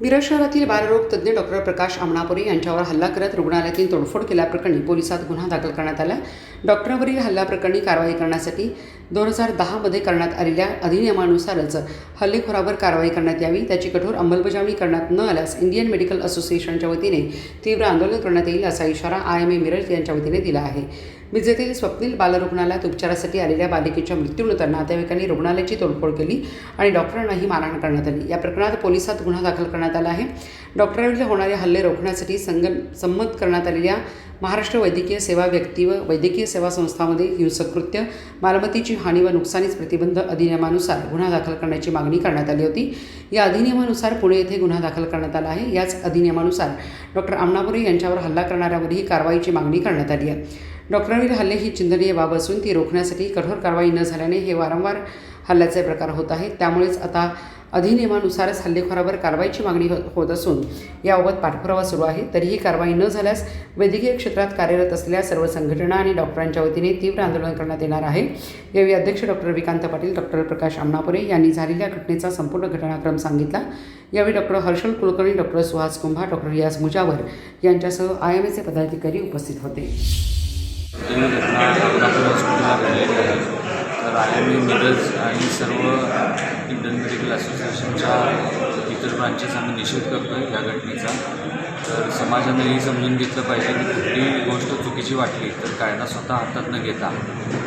मिरज शहरातील बालरोग तज्ज्ञ डॉक्टर प्रकाश आमणापुरे यांच्यावर हल्ला करत रुग्णालयातील तोडफोड केल्याप्रकरणी पोलिसात गुन्हा दाखल करण्यात आला. डॉक्टरवरील हल्ल्याप्रकरणी कारवाई करण्यासाठी दोन हजार दहामध्ये करण्यात आलेल्या अधिनियमानुसारच हल्लेखोरावर कारवाई करण्यात यावी. त्याची कठोर अंमलबजावणी करण्यात न आल्यास इंडियन मेडिकल असोसिएशनच्या वतीने तीव्र आंदोलन करण्यात येईल असा इशारा आय एम ए मिरज यांच्या वतीने दिला आहे. मिरजेतील स्वप्नील बालरुग्णालयात उपचारासाठी आलेल्या बालिकेच्या मृत्यूनंतर नातेवाईकांनी रुग्णालयाची तोडफोड केली आणि डॉक्टरांनाही मारहाण करण्यात आली. या प्रकरणात पोलिसात गुन्हा दाखल करण्यात आला आहे. डॉक्टरांवरील होणारे हल्ले रोखण्यासाठी संग संमत करण्यात आलेल्या महाराष्ट्र वैद्यकीय सेवा व्यक्ती व वैद्यकीय सेवा संस्थांमध्ये हिंसक कृत्य मालमत्तेची हानी व नुकसानीच प्रतिबंध अधिनियमानुसार गुन्हा दाखल करण्याची मागणी करण्यात आली होती. या अधिनियमानुसार पुणे येथे गुन्हा दाखल करण्यात आला आहे. याच अधिनियमानुसार डॉक्टर आमनापुरे यांच्यावर हल्ला करणाऱ्यावरही कारवाईची मागणी करण्यात आली आहे. डॉक्टरांवरील हल्ले ही चिंतनीय बाब असून ती रोखण्यासाठी कठोर कारवाई न झाल्याने हे वारंवार हल्ल्याचे प्रकार होत आहेत. त्यामुळेच आता अधिनियमानुसारच हल्लेखोरावर कारवाईची मागणी हो-, होत असून याबाबत पाठपुरावा सुरू आहे. तरीही कारवाई न झाल्यास वैद्यकीय क्षेत्रात कार्यरत असलेल्या सर्व संघटना आणि डॉक्टरांच्या वतीने तीव्र आंदोलन करण्यात येणार आहे. यावेळी अध्यक्ष डॉक्टर विकांत पाटील डॉक्टर प्रकाश आमनापुरे यांनी झालेल्या घटनेचा संपूर्ण घटनाक्रम सांगितला. यावेळी doctor Harshal Kulkarni doctor Suhas Kumbha doctor Riyaz Mujawar यांच्यासह आय एम एचे पदाधिकारी उपस्थित होते. ही घटना कोल्हापूर हॉस्पिटलला घडलेली आहे. तर आय एम ए मिरज आणि सर्व इंडियन मेडिकल असोसिएशनच्या इतर ब्रांचेस आम्ही निषेध करतो आहे या घटनेचा. तर समाजाने हे समजून घेतलं पाहिजे की कुठलीही गोष्ट चुकीची वाटली तर कायदा स्वतः हातात न घेता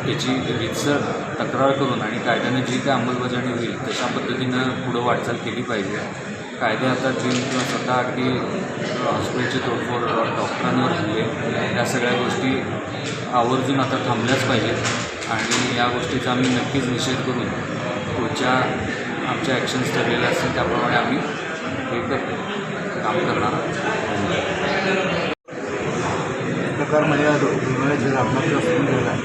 त्याची रितसर तक्रार करून आणि कायद्याने जी काय अंमलबजावणी होईल तशा पद्धतीनं पुढं वाटचाल केली पाहिजे. कायदे हातात घेऊन किंवा स्वतः अगदी हॉस्पिटलची तोडफोड डॉक्टरांवर हल्ले या सगळ्या गोष्टी आवर्जून आता थांबल्याच पाहिजेत. आणि या गोष्टीचा आम्ही नक्कीच निषेध करून पुढच्या आमच्या ॲक्शन्स ठरलेल्या असतील त्याप्रमाणे आम्ही हे करतो. काम करणार आहोत. प्रकार म्हणजे रुग्णालय जर आपला झाला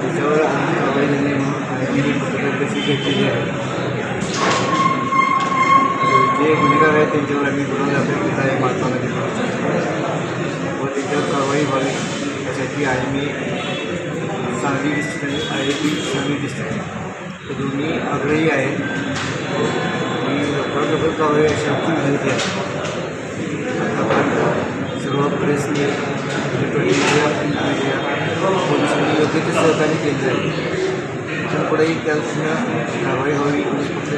त्याच्यावर आम्ही कारवाई झाली म्हणून कशी घेतलेली आहे. जे गुन्हेगार आहेत त्यांच्यावर आम्ही गुन्हा दाखल केला आहे महात्मा गांधी व त्याच्यावर कारवाई व्हावी यासाठी आय मी सांगली डिस्ट्रिक्ट आणि आय पी सांगली डिस्ट्रिक्ट हे दोन्ही आग्रही आहेत. आणि लवकरात लवकर कारवाई अशी आमची विनंती आहे. आतापर्यंत सर्व प्रेसने इलेक्ट्रॉनिक मीडिया प्रिंट मीडिया पोलिसांनी योग्य ते सहकार्य केलं आहे. तर पुढेही त्या कारवाई व्हावी ही पक्ष